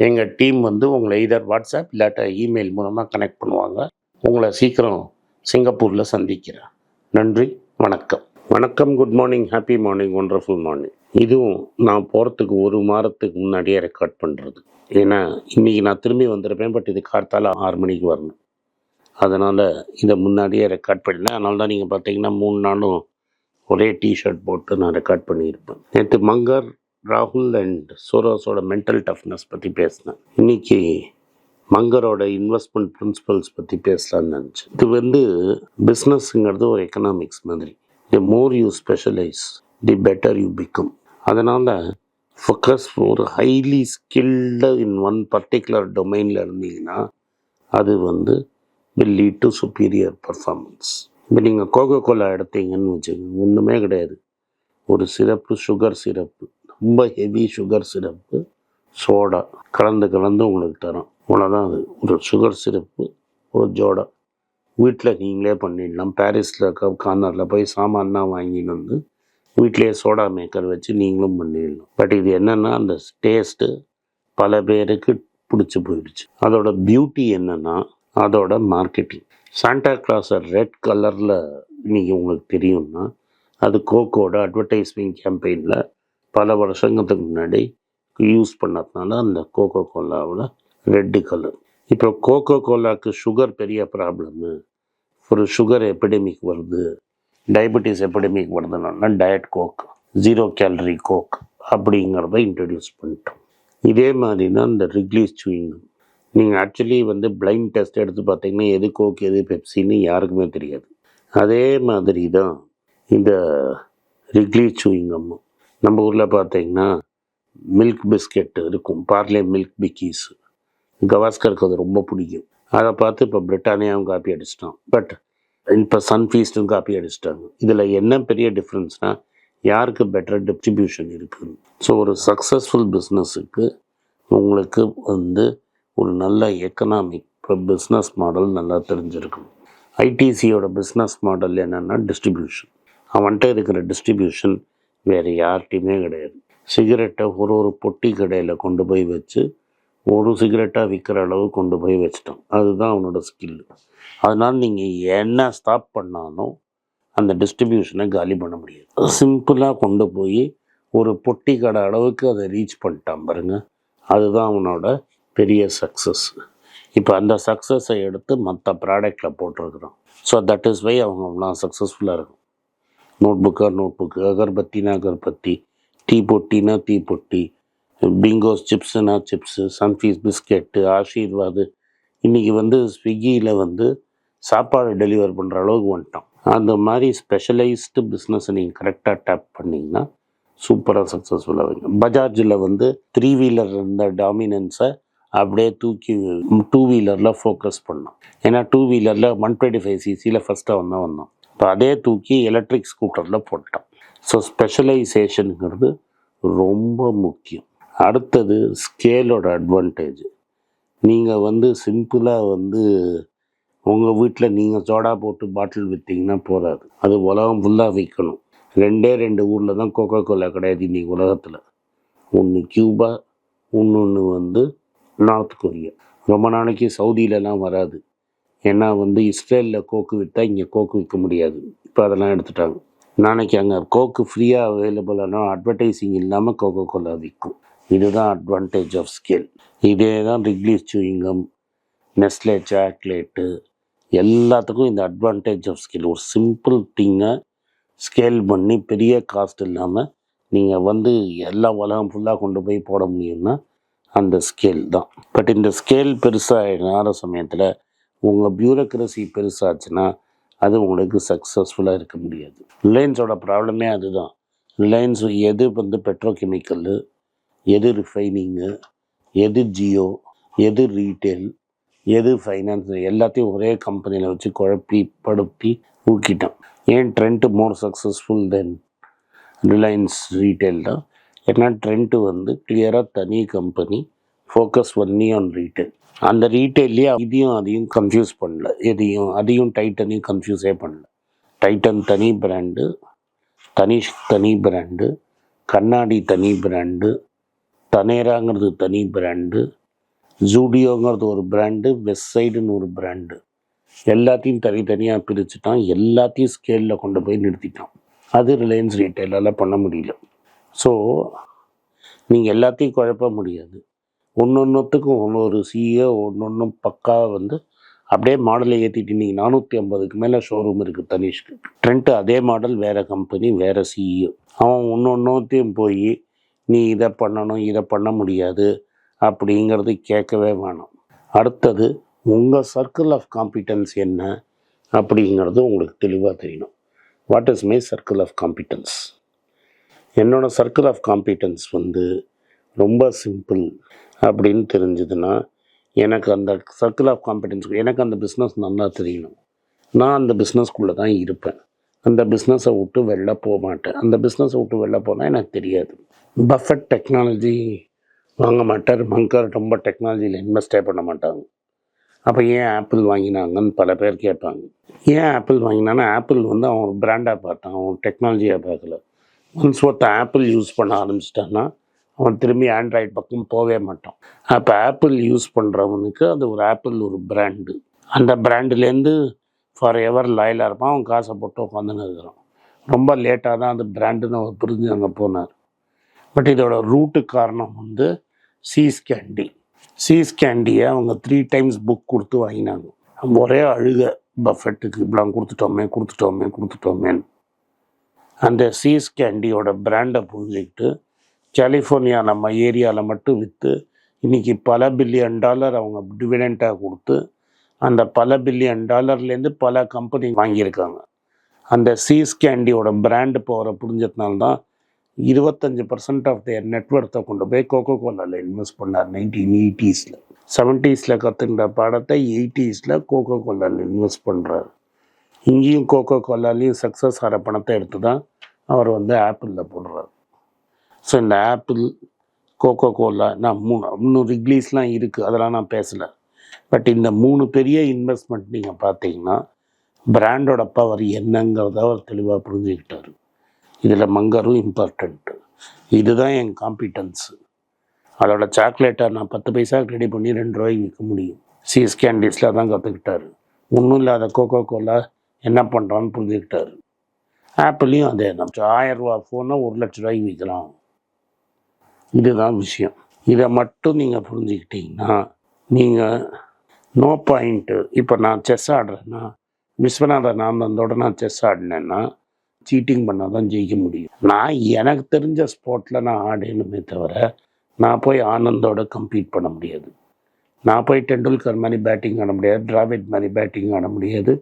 எங்கள் டீம் வந்து உங்களை இதர் வாட்ஸ்அப் இல்லாட்ட இமெயில் மூலமாக கனெக்ட் பண்ணுவாங்க. உங்களை சீக்கிரம் சிங்கப்பூரில் சந்திக்கிறேன். நன்றி வணக்கம். வணக்கம் good morning happy morning wonderful morning இதுவும் நான் போகிறதுக்கு ஒரு வாரத்துக்கு முன்னாடியே ரெக்கார்ட் பண்ணுறது ஏன்னா இன்றைக்கி நான் திரும்பி வந்திருப்பேன் பட் இது கார்த்தால ஆறு மணிக்கு வரணும். அதனால் இதை முன்னாடியே ரெக்கார்ட் பண்ணல அதனால தான் நீங்கள் பார்த்தீங்கன்னா மூணு நாளும் ஒரே டிஷர்ட் போட்டு நான் ரெக்கார்ட் பண்ணியிருப்பேன். நேற்று மங்கர் ராகுல் அண்ட் சோரோஸோட மென்டல் டஃப்னஸ் பற்றி பேசினேன். இன்றைக்கி மங்கரோட இன்வெஸ்ட்மெண்ட் பிரின்சிபல்ஸ் பற்றி பேசலாம்னு நினச்சேன். இது வந்து பிஸ்னஸ்ங்கிறது ஒரு எக்கனாமிக்ஸ் மாதிரி. The more you specialise the better you become அதனால் ஃபோக்கஸ் ஒரு highly skilled in one particular டொமைனில் இருந்தீங்கன்னா அது வந்து will lead to superior performance இப்போ நீங்கள் கோகோ கோலா எடுத்தீங்கன்னு வச்சுக்கோங்க ஒன்றுமே கிடையாது. ஒரு சிறப்பு சுகர் சிறப்பு. ரொம்ப ஹெவி சுகர் சிரப்பு சோடா கலந்து கலந்து உங்களுக்கு தரோம். அவ்வளோதான் அது. ஒரு சுகர் சிரப்பு ஒரு ஜோடா வீட்டில் நீங்களே பண்ணிடலாம். பாரிஸில் கார்னரில் போய் சாமான்லாம் வாங்கிட்டு வந்து வீட்டிலேயே சோடா மேக்கர் வச்சு நீங்களும் பண்ணிடலாம். பட் இது என்னென்னா அந்த டேஸ்ட்டு பல பேருக்கு பிடிச்சி போயிடுச்சு. அதோட பியூட்டி என்னென்னா அதோட மார்க்கெட்டிங் சாண்டா கிளாஸை ரெட் கலரில் நீங்கள் உங்களுக்கு தெரியும்னா அது கோக்கோட அட்வர்டைஸ்மெண்ட் கேம்பெயினில் பல வருஷங்களுக்கு முன்னாடி யூஸ் பண்ணதுனால அந்த கோகோ கோலாவில் ரெட்டு கலர் இப்போ கோகோ கோலாக்கு சுகர் பெரிய ப்ராப்ளமு ஒரு சுகர் எபிடமிக் வருது? டயபெட்டிஸ் எபிடமிக் வருதுன்னா diet Coke zero calorie Coke அப்படிங்கிறத இன்ட்ரடியூஸ் பண்ணிட்டோம். இதே மாதிரி தான் இந்த ரிக்லீஸ் சுவிங்கம் நீங்கள் ஆக்சுவலி வந்து பிளைண்ட் டெஸ்ட் எடுத்து பார்த்தீங்கன்னா எது கோக் எது பெப்சின்னு யாருக்குமே தெரியாது. அதே மாதிரி தான் இந்த ரிக்லீஸ் சுவிங்கம்மும் நம்ம ஊரில் பார்த்தீங்கன்னா மில்க் பிஸ்கெட் இருக்கும். பார்லே மில்க் பிக்கீஸ் கவாஸ்கருக்கு அது ரொம்ப பிடிக்கும். அதை பார்த்து இப்போ பிரிட்டானியாவும் காப்பி அடிச்சிட்டான். பட் இப்போ சன்ஃபீஸ்டும் காப்பி அடிச்சிட்டாங்க. இதில் என்ன பெரிய டிஃப்ரென்ஸ்னால் யாருக்கு பெட்டர் டிஸ்ட்ரிபியூஷன் இருக்குது ஸோ ஒரு சக்ஸஸ்ஃபுல் பிஸ்னஸுக்கு உங்களுக்கு வந்து ஒரு நல்ல எக்கனாமிக் பிஸ்னஸ் மாடல் நல்லா தெரிஞ்சிருக்கும். ஐடிசியோட பிஸ்னஸ் மாடல் என்னென்னா டிஸ்ட்ரிபியூஷன் அவன்கிட்ட இருக்கிற டிஸ்ட்ரிபியூஷன் வேறு யார்கிட்டையுமே கிடையாது. சிகரெட்டை ஒரு ஒரு பொட்டி கடையில் கொண்டு போய் வச்சு ஒரு சிகரெட்டாக விற்கிற அளவு கொண்டு போய் வச்சிட்டான் அதுதான் அவனோட ஸ்கில் அதனால் நீங்கள் என்ன ஸ்டாப் பண்ணாலும் அந்த டிஸ்ட்ரிபியூஷனை காலி பண்ண முடியாது. சிம்பிளாக கொண்டு போய் ஒரு பொட்டி கடை அளவுக்கு அதை ரீச் பண்ணிட்டான் பாருங்கள் அதுதான் அவனோட பெரிய சக்ஸஸ் இப்போ அந்த சக்ஸஸை எடுத்து மற்ற ப்ராடக்டில் போட்டிருக்கிறான் ஸோ தட் இஸ் வை அவங்க அவ்வளோ சக்ஸஸ்ஃபுல்லாக இருக்கும் நோட்புக்காக நோட்புக்கு. அகர்பத்தினா அகர்பத்தி டீ பொட்டினா டீ பொட்டி பிங்கோஸ் சிப்ஸுனா சிப்ஸு சன்ஃபீஸ் பிஸ்கெட்டு ஆஷீர்வாது இன்றைக்கி வந்து ஸ்விக்கியில் வந்து சாப்பாடு டெலிவர் பண்ணுற அளவுக்கு வந்துட்டோம். அந்த மாதிரி ஸ்பெஷலைஸ்டு பிஸ்னஸை நீங்கள் கரெக்டாக டேப் பண்ணிங்கன்னா சூப்பராக சக்ஸஸ்ஃபுல்லாக வைங்க. பஜாஜில் வந்து த்ரீ வீலர் இருந்த டாமினன்ஸை அப்படியே தூக்கி டூ வீலரில் ஃபோக்கஸ் பண்ணோம். ஏன்னா டூ வீலரில் ஒன் டுவெண்ட்டி ஃபைவ் சிசியில் ஃபஸ்ட்டாக வந்தால் வந்தோம். இப்போ அதே தூக்கி எலக்ட்ரிக் ஸ்கூட்டரில் போட்டோம் ஸோ ஸ்பெஷலைசேஷனுங்கிறது ரொம்ப முக்கியம். அடுத்தது ஸ்கேலோட அட்வான்டேஜ் நீங்கள் வந்து சிம்பிளாக வந்து உங்கள் வீட்டில் நீங்கள் சோடா போட்டு பாட்டில் விற்றீங்கன்னா போதாது. அது உலகம் ஃபுல்லாக விற்கணும் ரெண்டே ரெண்டு ஊரில் தான் கோகோ கோலா கிடையாது இன்றைக்கி உலகத்தில். ஒன்று கியூபா இன்னொன்று வந்து நார்த் கொரியா ரொம்ப நாளைக்கு சவுதியிலலாம் வராது. ஏன்னா வந்து இஸ்ரேலில் கோக்கு விற்றா இங்கே கோக்கு விற்க முடியாது. இப்போ அதெல்லாம் எடுத்துட்டாங்க. நாளைக்கு அங்கே கோக்கு ஃப்ரீயாக அவைலபிள் ஆனால் அட்வர்டைஸிங் இல்லாமல் கோகோ கோலா விற்கும் இதுதான் அட்வான்டேஜ் ஆஃப் ஸ்கேல் இதே தான் ரிக்லீஸ் சூயிங்கம் நெஸ்லே சாக்லேட்டு எல்லாத்துக்கும் இந்த அட்வான்டேஜ் ஆஃப் ஸ்கேல் ஒரு சிம்பிள் திங்கை ஸ்கேல் பண்ணி பெரிய காஸ்ட் இல்லாமல் நீங்கள் வந்து எல்லா உலகம் ஃபுல்லாக கொண்டு போய் போட முடியும்னா அந்த ஸ்கேல் தான். பட் இந்த ஸ்கேல் பெருசாக ஆகிற சமயத்தில் உங்கள் பியூரோக்ரஸி பெருசாச்சுன்னா அது உங்களுக்கு சக்ஸஸ்ஃபுல்லாக இருக்க முடியாது. ரிலையன்ஸோட ப்ராப்ளமே அதுதான். ரிலையன்ஸ் எது வந்து பெட்ரோகெமிக்கலு எது ரிஃபைனிங்கு எது ஜியோ எது ரீட்டெயில் எது ஃபைனான்ஸ் எல்லாத்தையும் ஒரே கம்பெனியில் வச்சு குழப்பி படுப்பி ஊக்கிட்டான் ஏன் Trent more successful than Reliance retail தான்? ஏன்னா ட்ரெண்ட் வந்து கிளியராக தனி company focus only on retail அந்த ரீட்டைல்லையே இதையும் அதையும் கன்ஃபியூஸ் பண்ணல. எதையும் அதையும் டைட்டனையும் கன்ஃபியூஸே பண்ணல. டைட்டன் தனி பிராண்டு தனிஷ் தனி பிராண்டு கண்ணாடி தனி பிராண்டு தனேராங்கிறது தனி பிராண்டு ஜூடியோங்கிறது ஒரு பிராண்டு வெஸ்ட் சைடுன்னு ஒரு பிராண்டு எல்லாத்தையும் தனித்தனியாக பிரிச்சுட்டான். எல்லாத்தையும் ஸ்கேலில் கொண்டு போய் நிறுத்திட்டான். அது ரிலையன்ஸ் ரீட்டைலால் பண்ண முடியல. ஸோ நீங்கள் எல்லாத்தையும் குழப்ப முடியாது. ஒன்று ஒன்றுத்துக்கும் ஒன்று ஒரு சிஏ ஒன்று ஒன்றும் பக்காவாக வந்து அப்படியே மாடலை ஏற்றிட்டு நீங்கள் நானூற்றி ஐம்பதுக்கு மேலே ஷோரூம் இருக்குது தனிஷ்க்கு. ட்ரெண்ட்டு அதே மாடல் வேறு கம்பெனி வேறு சிஇஓ அவன் ஒன்று ஒன்றுத்தையும் போய் நீ இதை பண்ணணும் இதை பண்ண முடியாது அப்படிங்கிறது கேட்கவே வேணாம். அடுத்தது உங்கள் சர்க்கிள் ஆஃப் காம்பிட்டன்ஸ் என்ன? அப்படிங்கிறது உங்களுக்கு தெளிவாக தெரியணும். What is my circle of competence என்னோடய சர்க்கிள் ஆஃப் காம்பிட்டன்ஸ் வந்து ரொம்ப சிம்பிள் அப்படின்னு தெரிஞ்சதுன்னா எனக்கு அந்த சர்க்கிள் ஆஃப் காம்படன்ஸ் எனக்கு அந்த பிஸ்னஸ் நல்லா தெரியணும். நான் அந்த பிஸ்னஸ்க்குள்ளே தான் இருப்பேன். அந்த பிஸ்னஸை விட்டு வெளில போக மாட்டேன். அந்த பிஸ்னஸை விட்டு வெளில போனால் எனக்கு தெரியாது. பஃபட் டெக்னாலஜி வாங்க மாட்டார். மங்கர் ரொம்ப டெக்னாலஜியில் இன்வெஸ்டே பண்ண மாட்டாங்க. அப்போ ஏன் ஆப்பிள் வாங்கினாங்கன்னு பல பேர் கேட்பாங்க. ஏன் ஆப்பிள் வாங்கினான்னா ஆப்பிள் வந்து அவன் பிராண்டாக பார்த்தான். அவன் டெக்னாலஜியாக பார்க்கல. ஒன்ஸ் ஒருத்த ஆப்பிள் யூஸ் பண்ண ஆரம்பிச்சிட்டான்னா அவன் திரும்பி ஆண்ட்ராய்டு பக்கம் போகவே மாட்டான். அப்போ ஆப்பிள் யூஸ் பண்ணுறவனுக்கு அது ஒரு ஆப்பிள் ஒரு பிராண்டு அந்த பிராண்டுலேருந்து ஃபார் எவர் லாயலாக இருப்பான். அவன் காசை போட்டு உட்காந்துன்னு இருக்கிறான். ரொம்ப லேட்டாக தான் அந்த பிராண்டுன்னு அவர் புரிஞ்சு அங்கே போனார். பட் இதோட ரூட்டு காரணம் வந்து சீஸ் கேண்டி சீஸ் கேண்டியை அவங்க த்ரீ டைம்ஸ் புக் கொடுத்து வாங்கினாங்க. ஒரே அழுக பஃபெட்டுக்கு இப்படிலாம் கொடுத்துட்டோமே கொடுத்துட்டோமே கொடுத்துட்டோமேன்னு. அந்த சீஸ் கேண்டியோட பிராண்டை புரிஞ்சுக்கிட்டு கலிஃபோர்னியா நம்ம ஏரியாவில் மட்டும் விற்று இன்றைக்கி பல பில்லியன் டாலர் அவங்க டிவிடெண்ட்டாக கொடுத்து அந்த பல பில்லியன் டாலர்லேருந்து பல கம்பெனி வாங்கியிருக்காங்க. அந்த சீஸ் கேண்டியோட பிராண்டு போகிற புரிஞ்சதுனால தான் இருபத்தஞ்சி பர்சன்ட் ஆஃப் தேர் நெட்ஒர்த்தை கொண்டு போய் கோகோ கோலாவில் இன்வெஸ்ட் பண்ணார் நைன்டீன் எயிட்டிஸில் செவன்ட்டீஸில் கற்றுக்கிற பாடத்தை எயிட்டிஸில் கோகோ கோலாவில் இன்வெஸ்ட் பண்ணுறாரு இங்கேயும் கோகோ கோலாலையும் சக்ஸஸ் ஆகிற பணத்தை எடுத்து தான் அவர் வந்து ஆப்பிளில் போடுறார். ஸோ இந்த ஆப்பிள் கோகோ கோலா நான் மூணு இன்னும் ரிக்லீஸ்லாம் இருக்குது அதெல்லாம் நான் பேசலை. பட் இந்த மூணு பெரிய இன்வெஸ்ட்மெண்ட் நீங்கள் பார்த்தீங்கன்னா பிராண்டோட பவர் என்னங்கிறத அவர் தெளிவாக புரிஞ்சுக்கிட்டார். இதில் மங்கரும் இம்பார்ட்டண்ட்டு இதுதான் என் காம்பிட்டன்ஸு அதோட சாக்லேட்டை நான் பத்து பைசாவுக்கு ரெடி பண்ணி ரெண்டு ரூபாய்க்கு விற்க முடியும். சிஎஸ் கேண்டீஸில் தான் கற்றுக்கிட்டாரு ஒன்றும் இல்லாத கோகோ கோலா என்ன பண்ணுறான்னு புரிஞ்சுக்கிட்டாரு. ஆப்பிளையும் அதே தான். ஆயிரம் ரூபா ஃபோனை ஒரு லட்ச ரூபாய்க்கு விற்கலாம் இதுதான் விஷயம். இதை மட்டும் நீங்கள் புரிஞ்சுக்கிட்டீங்கன்னா நீங்கள் நோ பாயிண்ட்டு இப்போ நான் செஸ் ஆடுறேன்னா விஸ்வநாதன் ஆனந்தோட நான் செஸ் ஆடினேன்னா சீட்டிங் பண்ணால் தான் ஜெயிக்க முடியும். நான் எனக்கு தெரிஞ்ச ஸ்போர்ட்டில் நான் ஆடணுமே தவிர நான் போய் ஆனந்தோட கம்பீட் பண்ண முடியாது. நான் போய் டெண்டுல்கர் மாதிரி பேட்டிங் ஆட முடியாது டிராவிட் மாதிரி பேட்டிங் ஆட முடியாது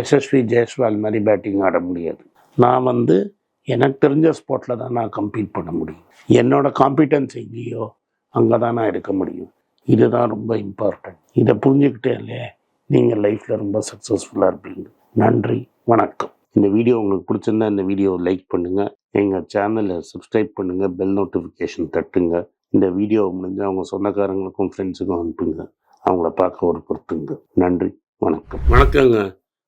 எஸ்எஸ்வி ஜெயஸ்வால் மாதிரி பேட்டிங் ஆட முடியாது. நான் வந்து எனக்கு தெரிஞ்ச ஸ்போர்ட்டில் தான் நான் கம்பீட் பண்ண முடியும். என்னோட காம்பிட்டன்ஸ் எங்கேயோ அங்கே தான் நான் இருக்க முடியும். இதுதான் ரொம்ப இம்பார்ட்டன்ட் இதை புரிஞ்சுக்கிட்டே இல்லையே நீங்கள் லைஃப்பில் ரொம்ப சக்ஸஸ்ஃபுல்லாக இருப்பீங்க. நன்றி வணக்கம். இந்த வீடியோ உங்களுக்கு பிடிச்சிருந்தா இந்த வீடியோவை லைக் பண்ணுங்கள் எங்கள் சேனலை சப்ஸ்கிரைப் பண்ணுங்கள் பெல் நோட்டிஃபிகேஷன் தட்டுங்க. இந்த வீடியோ முடிஞ்சால் அவங்க சொந்தக்காரங்களுக்கும் ஃப்ரெண்ட்ஸுக்கும் அனுப்புங்க. அவங்கள பார்க்க ஒரு பொறுத்துங்க நன்றி வணக்கம். வணக்கங்க.